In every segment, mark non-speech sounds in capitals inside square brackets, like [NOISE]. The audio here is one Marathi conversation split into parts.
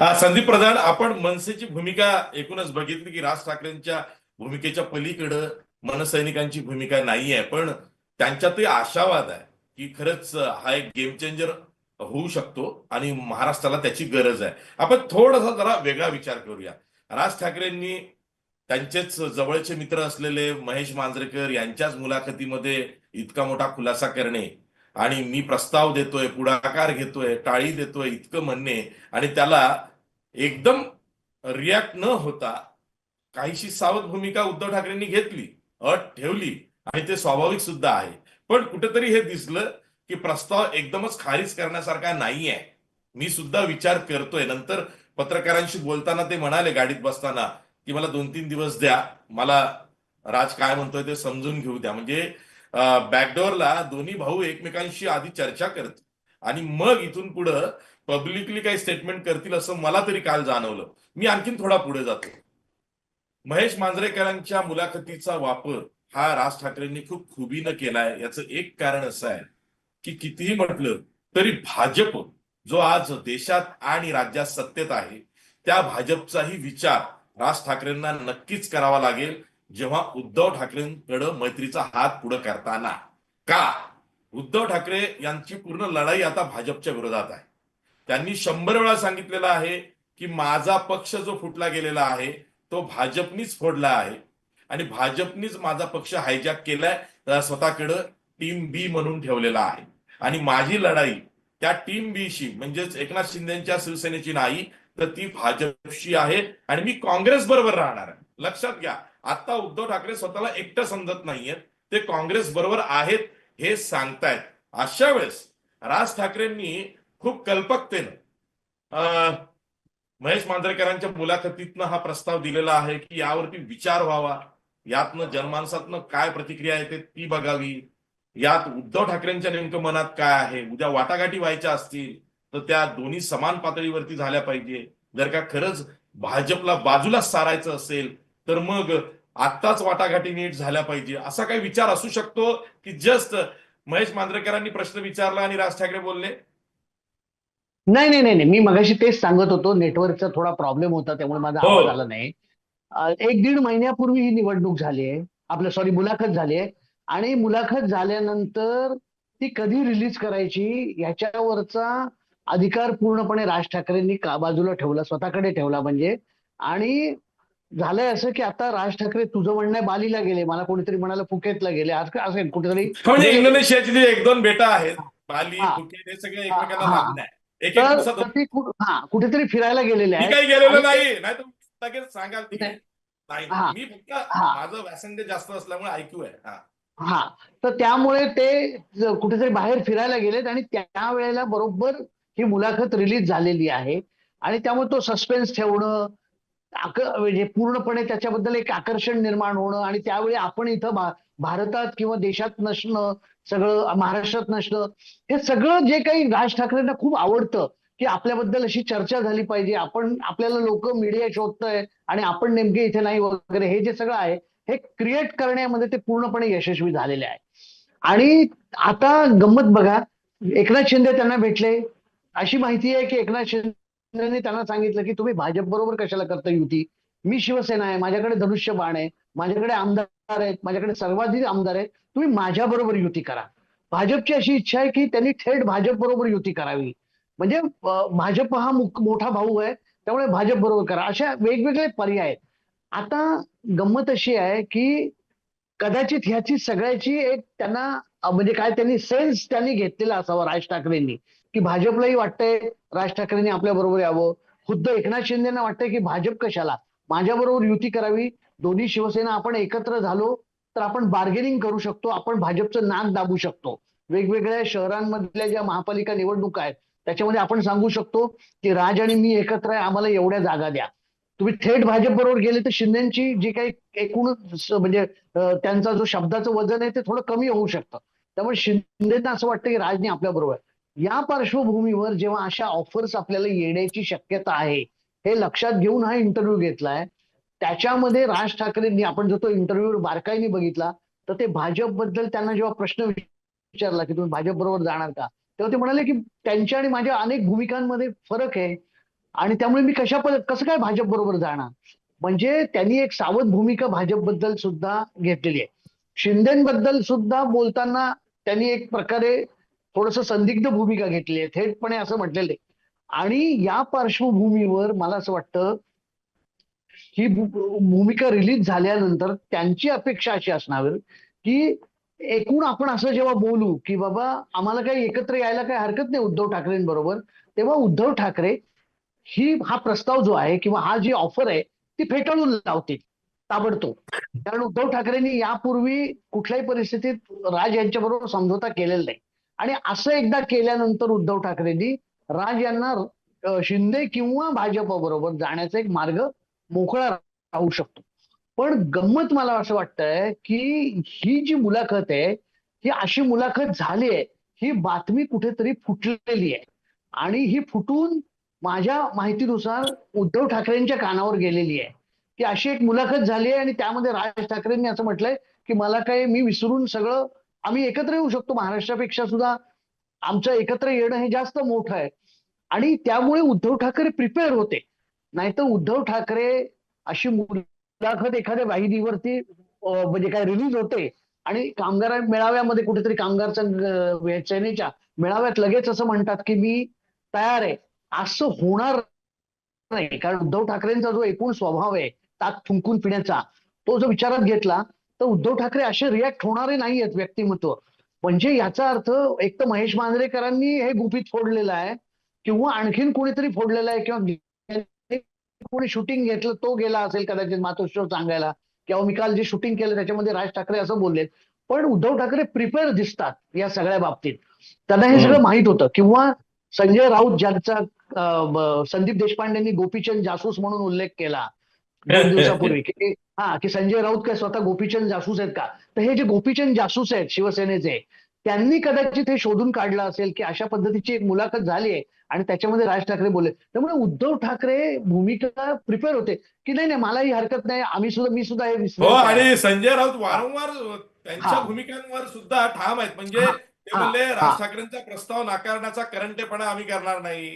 हा, संदीप प्रधान आपण मनसेची भूमिका एकूणच बघितली की राज ठाकरेंच्या भूमिकेच्या पलीकडं मनसैनिकांची भूमिका नाही आहे पण त्यांच्यातही आशावाद आहे की खरंच हा एक गेम चेंजर होऊ शकतो आणि महाराष्ट्राला त्याची गरज आहे. आपण थोडासा जरा वेगळा विचार करूया. राज ठाकरेंनी त्यांचेच जवळचे मित्र असलेले महेश मांजरेकर यांच्याच मुलाखतीमध्ये इतका मोठा खुलासा करणे आणि मी प्रस्ताव देतोय पुढाकार घेतोय टाळी देतोय इतकं म्हणणे. आणि त्याला एकदम रिॲक्ट न होता काहीशी सावध भूमिका उद्धव ठाकरेंनी घेतली अट ठेवली आणि ते स्वाभाविक सुद्धा आहे. पण कुठेतरी हे दिसलं की प्रस्ताव एकदमच खारीज करण्यासारखा नाही आहे मी सुद्धा विचार करतोय. नंतर पत्रकारांशी बोलताना ते म्हणाले गाडीत बसताना की मला दोन तीन दिवस द्या. मला राज काय म्हणतोय ते समजून घेऊ द्या. म्हणजे बॅकडोअरला दोन्ही भाऊ एकमेकांशी आधी चर्चा करतील. आणि मग इथून पुढं पब्लिकली काही स्टेटमेंट करतील असं मला तरी काल जाणवलं. मी आणखीन थोडा पुढे जातो. महेश मांजरेकरांच्या मुलाखतीचा वापर हा राज ठाकरेंनी खूप खुबीनं केलाय. याचं एक कारण असं आहे की कितीही म्हटलं तरी भाजप जो आज देशात आणि राज्यात सत्तेत आहे त्या भाजपचाही विचार राज ठाकरेंना नक्कीच करावा लागेल. जेव्हा उद्धव ठाकरेंकडे मैत्रीचा हात पुढे करताना का? उद्धव ठाकरे यांची पूर्ण लढाई आता भाजपच्या विरोधात आहे. त्यांनी शंभर वेळा सांगितलेलं आहे की माझा पक्ष जो फुटला गेलेला आहे तो भाजपनीच फोडला आहे. आणि भाजपनीच माझा पक्ष हायजॅक केलाय स्वतःकडं टीम बी म्हणून ठेवलेला आहे. आणि माझी लढाई त्या टीम बीशी म्हणजेच एकनाथ शिंदेच्या शिवसेनेची नाही तर ती भाजपशी आहे. आणि मी काँग्रेस बरोबर राहणार आहे. लक्षात घ्या आता उद्धव ठाकरे स्वतःला एकटं समजत नाहीयेत. ते काँग्रेस बरोबर आहेत हे सांगतायत. अशा वेळेस राज ठाकरेंनी खूप कल्पकतेनं महेश मांजरेकरांच्या मुलाखतीतनं हा प्रस्ताव दिलेला आहे की यावरती विचार व्हावा. यातनं जनमानसातनं काय प्रतिक्रिया येते ती बघावी. यात उद्धव ठाकरेंच्या नेमकं मनात काय आहे? उद्या वाटाघाटी व्हायच्या असतील तर त्या दोन्ही समान पातळीवरती झाल्या पाहिजे. जर का खरंच भाजपला बाजूला सारायचं असेल तर मग आत्ताच वाटाघाटी नीट झाल्या पाहिजे. असा काही विचार असू शकतो की जस्ट महेश मांजरेकरांनी प्रश्न विचारला आणि राज ठाकरे बोलले? नाही नाही नाही मी मगाशी तेच सांगत होतो. नेटवर्कचा थोडा प्रॉब्लेम होता त्यामुळे माझा हो. आवाज आला नाही. एक दीड महिन्यापूर्वी ही निवडणूक झाली आहे. आपलं सॉरी मुलाखत झाली आहे. आणि मुलाखत झाल्यानंतर ती कधी रिलीज करायची याच्यावरचा अधिकार पूर्णपणे राज ठाकरेंनी का बाजूला ठेवला? स्वतःकडे ठेवला म्हणजे. आणि झालंय असं की आता राज ठाकरे तुझं म्हणणं बालीला गेले. मला कोणीतरी म्हणालं फुकेतला गेले. आज असेल कुठेतरी म्हणजे इंडोनेशियाची एक दोन बेटा आहेत. बाली. फुकेत हे सगळे एकमेकांना एक हा कुठेतरी फिरायला गेलेले आहे काही गेलेलो नाही. लगेच सांगाल ती. नाही. नाही. मी फक्त. माझं व्यासंग जास्त असल्यामुळे ऐकू आहे. हा. तर त्यामुळे ते कुठेतरी बाहेर फिरायला गेलेत आणि त्या वेळेला बरोबर ही मुलाखत रिलीज झालेली आहे. आणि त्यामुळे तो सस्पेन्स ठेवणं म्हणजे पूर्णपणे त्याच्याबद्दल एक आकर्षण निर्माण होणं आणि त्यावेळी आपण इथं भा- भारतात किंवा देशात नसणं सगळं महाराष्ट्रात नसणं हे सगळं जे काही राज ठाकरेंना खूप आवडतं की आपल्याबद्दल अशी चर्चा झाली पाहिजे. आपण आपल्याला लोक मीडिया शोधतंय आणि आपण नेमके इथे नाही वगैरे हे जे सगळं आहे हे क्रिएट करण्यामध्ये ते पूर्णपणे यशस्वी झालेले आहे. आणि आता गंमत बघा एकनाथ शिंदे त्यांना भेटले. अशी माहिती आहे की एकनाथ शिंदे त्यांना सांगितलं की तुम्ही भाजप बरोबर कशाला करता युती? मी शिवसेना आहे माझ्याकडे धनुष्य बाण आहे माझ्याकडे आमदार आहेत माझ्याकडे सर्वाधिक आमदार आहेत. तुम्ही माझ्या बरोबर युती करा. भाजपची अशी इच्छा आहे की त्यांनी थेट भाजप बरोबर युती करावी. म्हणजे भाजप हा मोठा भाऊ आहे त्यामुळे भाजप बरोबर करा. अशा वेगवेगळे पर्याय आहेत. आता गंमत अशी आहे की कदाचित ह्याची सगळ्याची एक त्यांना म्हणजे काय त्यांनी सेन्स त्यांनी घेतलेला असावा राज ठाकरेंनी. की भाजपलाही वाटतंय राज ठाकरेंनी आपल्या बरोबर यावं. खुद्द एकनाथ शिंदेना वाटतंय की भाजप कशाला? माझ्याबरोबर युती करावी. दोन्ही शिवसेना आपण एकत्र झालो तर आपण बार्गेनिंग करू शकतो. आपण भाजपचं नाक दाबू शकतो. वेगवेगळ्या शहरांमधल्या ज्या महापालिका निवडणुका आहेत त्याच्यामध्ये आपण सांगू शकतो की राज आणि मी एकत्र आहे आम्हाला एवढ्या जागा द्या. तुम्ही थेट भाजप बरोबर गेले तर शिंदेची जी काही एकूण म्हणजे त्यांचा जो शब्दाचं वजन आहे ते थोडं कमी होऊ शकतं. त्यामुळे शिंदेना असं वाटतं की राजने आपल्या बरोबर आहे. या पार्श्वभूमीवर जेव्हा अशा ऑफर्स आपल्याला येण्याची शक्यता आहे हे लक्षात घेऊन हा इंटरव्ह्यू घेतलाय. त्याच्यामध्ये राज ठाकरेंनी आपण जर तो इंटरव्ह्यू बारकाईने बघितला तर ते भाजपबद्दल त्यांना जेव्हा प्रश्न विचारला की तुम्ही भाजप बरोबर जाणार का? तेव्हा ते म्हणाले की त्यांच्या आणि माझ्या अनेक भूमिकांमध्ये फरक आहे. आणि त्यामुळे मी कशा कसं काय भाजप बरोबर जाणार? म्हणजे त्यांनी एक सावध भूमिका भाजपबद्दल सुद्धा घेतलेली आहे. शिंदेबद्दल सुद्धा बोलताना त्यांनी एक प्रकारे थोडस संदिग्ध भूमिका घेतली आहे थेटपणे असं म्हटलेलं आहे. आणि या पार्श्वभूमीवर मला असं वाटतं ही भूमिका रिलीज झाल्यानंतर त्यांची अपेक्षा अशी असणार की एकूण आपण असं जेव्हा बोलू की बाबा आम्हाला काही एकत्र यायला काही हरकत नाही उद्धव ठाकरेंबरोबर तेव्हा उद्धव ठाकरे ही हा प्रस्ताव जो आहे किंवा हा जी ऑफर आहे ती फेटाळून लावतील ताबडतोब. कारण उद्धव ठाकरेंनी यापूर्वी कुठल्याही परिस्थितीत राज यांच्याबरोबर समझोता केलेला नाही. आणि असं एकदा केल्यानंतर उद्धव ठाकरेंनी राज यांना शिंदे किंवा भाजपबरोबर जाण्याचा एक मार्ग मोकळा राहू शकतो. पण गंमत मला असं वाटतंय की ही जी मुलाखत आहे ही अशी मुलाखत झाली आहे ही बातमी कुठेतरी फुटलेली आहे. आणि ही फुटून माझ्या माहितीनुसार उद्धव ठाकरेंच्या कानावर गेलेली आहे. की अशी एक मुलाखत झाली आहे आणि त्यामध्ये राज ठाकरेंनी असं म्हटलंय की मला काय मी विसरून सगळं आम्ही एकत्र येऊ शकतो. महाराष्ट्रापेक्षा सुद्धा आमचं एकत्र येणं हे जास्त मोठं आहे. आणि त्यामुळे उद्धव ठाकरे प्रिपेअर होते. नाहीतर उद्धव ठाकरे अशी मुलाखत एखाद्या वाहिनीवरती म्हणजे काय रिलीज होते. आणि कामगार मेळाव्यामध्ये कुठेतरी कामगार सेनेच्या मेळाव्यात लगेच असं म्हणतात की मी तयार आहे. असं होणार नाही. कारण उद्धव ठाकरेंचा जो एकूण स्वभाव आहे ताक फुंकून पिण्याचा तो जो विचारात घेतला तर उद्धव ठाकरे असे रिॲक्ट होणारे नाही आहेत व्यक्तिमत्व. म्हणजे याचा अर्थ एक तर महेश मांजरेकरांनी हे गुपित फोडलेलं आहे किंवा आणखीन कोणीतरी फोडलेलं आहे किंवा कोणी शूटिंग घेतलं तो गेला असेल कदाचित मातोश्वर सांगायला किंवा मी काल जे शूटिंग केलं त्याच्यामध्ये राज ठाकरे असं बोललेत पण उद्धव ठाकरे प्रिपेअर दिसतात या सगळ्या बाबतीत. त्यांना हे सगळं माहीत होतं. किंवा संजय राऊत ज्यांचा संदीप देशपांडेंनी गोपीचंद जासूस म्हणून उल्लेख केला दोन [LAUGHS] दिवसापूर्वी की हा की संजय राऊत काय स्वतः गोपीचंद जासूस आहेत का तर हे जे गोपीचंद जासूस आहेत शिवसेनेचे त्यांनी कदाचित हे शोधून काढलं असेल की अशा पद्धतीची एक मुलाखत झाली आहे आणि त्याच्यामध्ये राज ठाकरे बोलले त्यामुळे उद्धव ठाकरे भूमिका प्रिपेअर होते की नाही नाही मला ही हरकत नाही आम्ही सुद्धा मी सुद्धा हे हो. आणि संजय राऊत वारंवार त्यांच्या. भूमिकांवर सुद्धा ठाम आहेत म्हणजे ते म्हणले. राज ठाकरेंचा प्रस्ताव नाकारण्याचा करंटेपणा आम्ही करणार नाही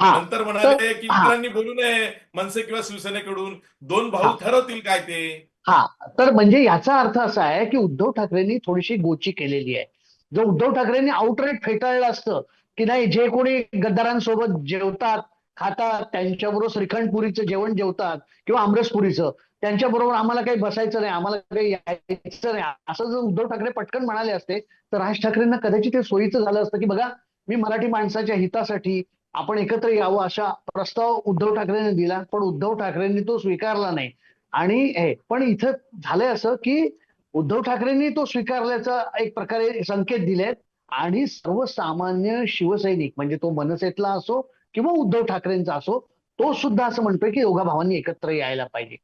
नंतर म्हणाले की. इतरांनी बोलू नये मनसे किंवा शिवसेनेकडून. दोन. भाऊ ठरवतील काय ते? हा. तर म्हणजे याचा अर्थ असा आहे की उद्धव ठाकरेंनी थोडीशी गोची केलेली आहे. जर उद्धव ठाकरेंनी आउटरेट फेटाळलं असतं की नाही जे कोणी गद्दारांसोबत जेवतात खातात त्यांच्याबरोबर श्रीखंडपुरीचं जेवण जेवतात किंवा आमरसपुरीचं त्यांच्याबरोबर आम्हाला काही बसायचं नाही आम्हाला काही यायचं नाही. असं जर उद्धव ठाकरे पटकन म्हणाले असते तर राज ठाकरेंना कदाचित ते सोयीचं झालं असतं की बघा मी मराठी माणसाच्या हितासाठी आपण एकत्र यावं असा प्रस्ताव उद्धव ठाकरेंनी दिला पण उद्धव ठाकरेंनी तो स्वीकारला नाही. आणि हे पण इथं झालंय असं की उद्धव ठाकरेंनी तो स्वीकारल्याचा एक प्रकारे संकेत दिलेत आणि सर्वसामान्य शिवसैनिक म्हणजे तो मनसेतला असो किंवा उद्धव ठाकरेंचा असो तो सुद्धा असं म्हणतोय की दोघा भावांनी एकत्र यायला पाहिजे.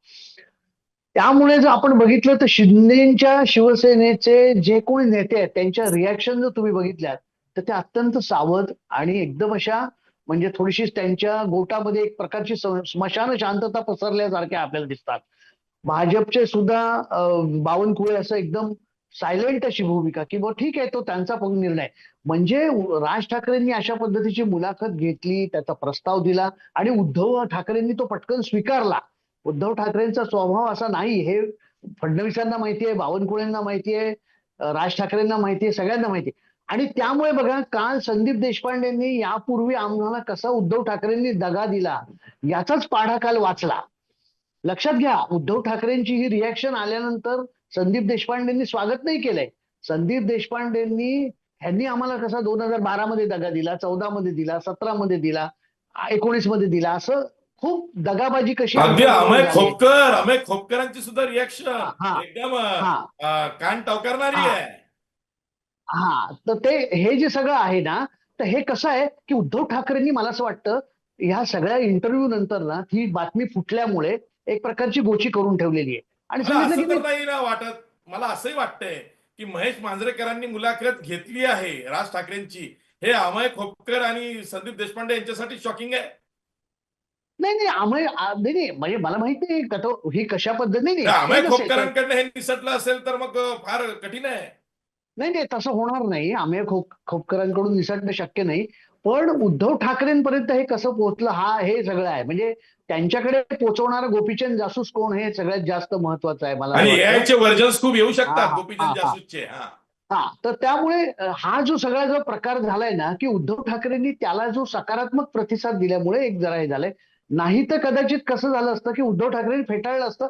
त्यामुळे जर आपण बघितलं तर शिंदेच्या शिवसेनेचे जे कोणी नेते आहेत त्यांच्या रिॲक्शन जर तुम्ही बघितल्यात तर त्या अत्यंत सावध आणि एकदम अशा म्हणजे थोडीशी त्यांच्या गोटामध्ये एक प्रकारची स्मशान शांतता पसरल्यासारख्या आपल्याला दिसतात. भाजपचे सुद्धा बावनकुळे असं एकदम सायलेंट अशी भूमिका की बुवा ठीक आहे तो त्यांचा पण निर्णय. म्हणजे राज ठाकरेंनी अशा पद्धतीची मुलाखत घेतली त्याचा प्रस्ताव दिला आणि उद्धव ठाकरेंनी तो पटकन स्वीकारला. उद्धव ठाकरेंचा स्वभाव असा नाही हे फडणवीसांना माहिती आहे बावनकुळेंना माहिती आहे राज ठाकरेंना माहिती आहे सगळ्यांना माहिती आहे आणि त्यामुळे बघा काल संदीप देशपांडेंनी यापूर्वी आम्हाला कसा उद्धव ठाकरेंनी दगा दिला याचाच पाढा काल वाचला लक्षात घ्या उद्धव ठाकरेंची ही रिॲक्शन आल्यानंतर संदीप देशपांडेंनी स्वागत नाही केलंय संदीप देशपांडेंनी ह्यांनी आम्हाला कसा दोन हजार बारा मध्ये दगा दिला चौदा मध्ये दिला सतरा मध्ये दिला एकोणीसमध्ये दिला असं खूप दगाबाजी कशी अमय. खोपकर अमय खोपकरांची सुद्धा रिॲक्शन. एकदम कान टवकारणारी. आहे हा तर ते हे जे सगळं आहे ना तर हे कसं आहे की उद्धव ठाकरेंनी मला असं वाटतं ह्या सगळ्या इंटरव्ह्यू नंतर ना ही बातमी फुटल्यामुळे एक प्रकारची गोची करून ठेवलेली आहे. आणि सांगितलं वाटत. मला असंही वाटतंय की महेश मांजरेकरांनी मुलाखत घेतली आहे राज ठाकरेंची. हे अमय खोपकर आणि संदीप देशपांडे यांच्यासाठी शॉकिंग आहे. नाही नाही आ- नाही नाही म्हणजे मला माहीत नाही ही कशा पद्धतीने अमय खोपकरांकडनं हे निसटलं असेल तर मग फार कठीण आहे. नाही नाही तसं होणार नाही. आम्ही खोप खोपकरांकडून निसटणं शक्य नाही. पण उद्धव ठाकरेंपर्यंत हे कसं पोहोचलं हा हे सगळं आहे. म्हणजे त्यांच्याकडे पोहोचवणारा गोपीचंद जासूस कोण हे सगळ्यात जास्त महत्वाचं आहे मला खूप येऊ शकतात हा, गोपीचंद. जासूसचे तर त्यामुळे हा जो सगळा जो प्रकार झालाय ना की उद्धव ठाकरेंनी त्याला जो सकारात्मक प्रतिसाद दिल्यामुळे एक जरा हे झालंय. नाही तर कदाचित कसं झालं असतं की उद्धव ठाकरेंनी फेटाळलं असतं.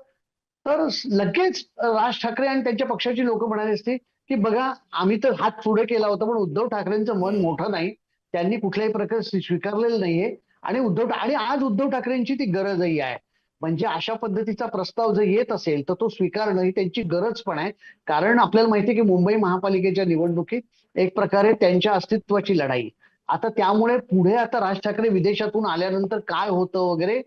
तर लगेच राज ठाकरे आणि त्यांच्या पक्षाची लोक म्हणाली असती की बघा आम्ही तर हात पुढे केला होता पण उद्धव ठाकरेंचं मन मोठं नाही. त्यांनी कुठल्याही प्रकारे स्वीकारलेलं नाहीये. आणि उद्धव आणि आज उद्धव ठाकरेंची ती गरजही आहे. म्हणजे अशा पद्धतीचा प्रस्ताव जर येत असेल तर तो स्वीकारणं ही त्यांची गरज पण आहे. कारण आपल्याला माहिती आहे की मुंबई महापालिकेच्या निवडणुकीत एक प्रकारे त्यांच्या अस्तित्वाची लढाई. आता त्यामुळे पुढे आता राज ठाकरे विदेशातून आल्यानंतर काय होतं वगैरे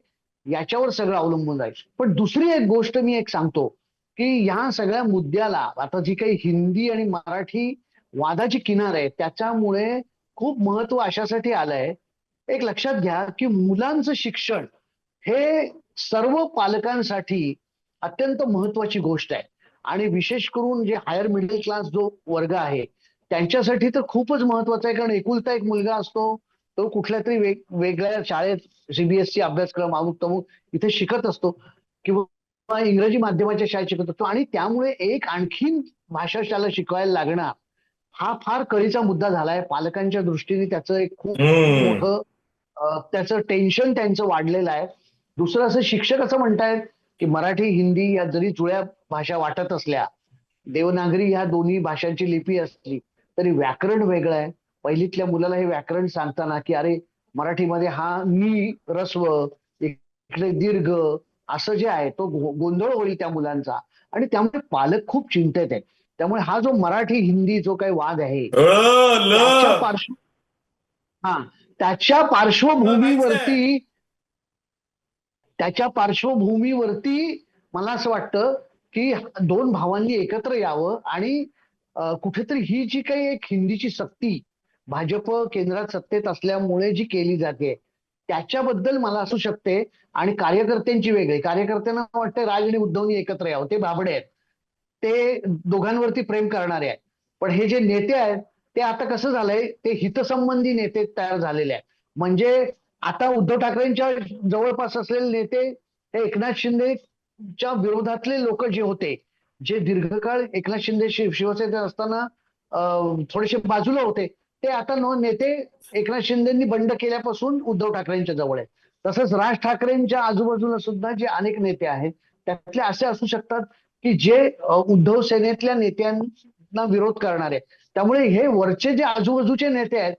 याच्यावर सगळं अवलंबून जाईल पण दुसरी एक गोष्ट मी एक सांगतो. की या सगळ्या मुद्द्याला आता जी काही हिंदी आणि मराठी वादाची किनार आहे त्याच्यामुळे खूप महत्त्व अशासाठी आलंय. एक लक्षात घ्या की मुलांचं शिक्षण हे सर्व पालकांसाठी अत्यंत महत्वाची गोष्ट आहे. आणि विशेष करून जे हायर मिडल क्लास जो वर्ग आहे त्यांच्यासाठी तर खूपच महत्वाचं आहे कारण एकुलता एक मुलगा असतो तो कुठल्या तरी वेग वेगळ्या शाळेत सीबीएसई अभ्यासक्रम अमुक तमुक इथे शिकत असतो. किंवा इंग्रजी माध्यमाच्या शाळेत शिकत असतो. आणि त्यामुळे एक आणखीन भाषा त्याला शिकवायला लागणार हा फार कळीचा मुद्दा झालाय. पालकांच्या दृष्टीने त्याचं एक खूप. मोठं त्याचं टेन्शन त्यांचं वाढलेलं आहे. दुसरं असं शिक्षक असं म्हणतायत की मराठी हिंदी या जरी जुळ्या भाषा वाटत असल्या देवनागरी ह्या दोन्ही भाषांची लिपी असली तरी व्याकरण वेगळं आहे. पहिलीतल्या मुलाला हे व्याकरण सांगताना की अरे मराठीमध्ये हा नी रस्व इकडे दीर्घ असं जे आहे तो गोंधळ होईल त्या मुलांचा. आणि त्यामुळे पालक खूप चिंतेत आहेत. त्यामुळे हा जो मराठी हिंदी जो काही वाद आहे पार्श्व हा त्याच्या पार्श्वभूमीवरती त्याच्या पार्श्वभूमीवरती मला असं वाटतं की दोन भावांनी एकत्र यावं आणि कुठेतरी ही जी काही एक हिंदीची सक्ती भाजप केंद्रात सत्तेत असल्यामुळे जी केली जाते त्याच्याबद्दल मला असू शकते आणि कार्यकर्त्यांची वेगळी. कार्यकर्त्यांना वाटतं राज आणि उद्धवनी एकत्र यावं. ते बाबडे आहेत. ते दोघांवरती प्रेम करणारे आहेत. पण हे जे नेते आहेत ते आता कसं झालंय ते हितसंबंधी नेते तयार झालेले आहेत. म्हणजे आता उद्धव ठाकरेंच्या जवळपास असलेले नेते हे एकनाथ शिंदेच्या विरोधातले लोक जे होते जे दीर्घकाळ एकनाथ शिंदे शिव शिवसेनेत असताना अं, थोडेसे बाजूला होते ते आता न नेते एकनाथ शिंदेंनी बंड केल्यापासून उद्धव ठाकरेंच्या जवळ आहेत तसंच राज ठाकरेंच्या आजूबाजूला सुद्धा जे अनेक नेते आहेत त्यातले असे असू शकतात की जे उद्धव सेनेतल्या नेत्यांना विरोध करणारे आहेत. त्यामुळे हे वरचे जे आजूबाजूचे नेते आहेत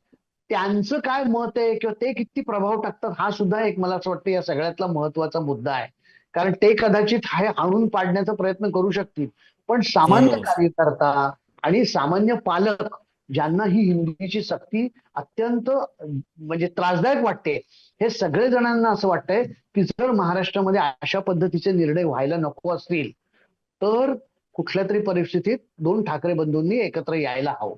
त्यांचं काय मत आहे किंवा ते किती प्रभाव टाकतात हा सुद्धा एक मला असं वाटतं या सगळ्यातला महत्त्वाचा मुद्दा आहे कारण ते कदाचित हे हाणून पाडण्याचा प्रयत्न करू शकतील पण सामान्य. कार्यकर्ता आणि सामान्य पालक ज्यांना ही हिंदीची सक्ती अत्यंत म्हणजे त्रासदायक वाटते. हे सगळे जणांना असं वाटतंय की जर महाराष्ट्रामध्ये अशा पद्धतीचे निर्णय व्हायला नको असतील तर कुठल्या तरी परिस्थितीत दोन ठाकरे बंधूंनी एकत्र यायला हवं.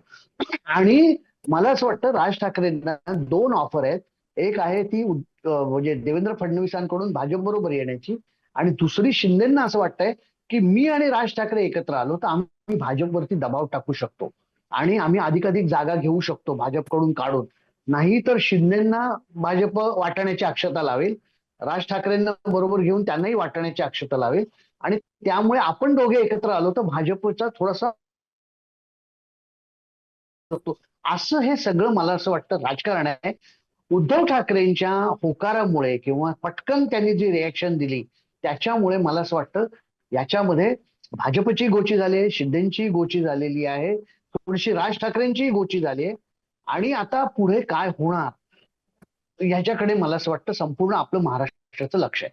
आणि मला असं वाटतं राज ठाकरेंना दोन ऑफर आहेत. एक आहे ती म्हणजे देवेंद्र फडणवीसांकडून भाजप बरोबर येण्याची आणि दुसरी शिंदेना असं वाटतंय की मी आणि राज ठाकरे एकत्र आलो तर आम्ही भाजपवरती दबाव टाकू शकतो. आणि आम्ही अधिकाधिक जागा घेऊ शकतो भाजपकडून काढून. नाही तर शिंदेना भाजप वाटण्याची अक्षता लावेल राज ठाकरेंना बरोबर घेऊन त्यांनाही वाटण्याची अक्षता लावेल. आणि त्यामुळे आपण दोघे एकत्र आलो तर भाजपचा थोडासा असं हे सगळं मला असं वाटतं राजकारण आहे. उद्धव ठाकरेंच्या होकारामुळे किंवा पटकन त्यांनी जी रिॲक्शन दिली त्याच्यामुळे मला असं वाटतं याच्यामध्ये भाजपची गोची झाली आहे शिंदेची गोची झालेली आहे. थोडीशी राज ठाकरेंचीही गोची झाली आहे. आणि आता पुढे काय होणार याच्याकडे मला असं वाटतं संपूर्ण आपलं महाराष्ट्राचं लक्ष आहे.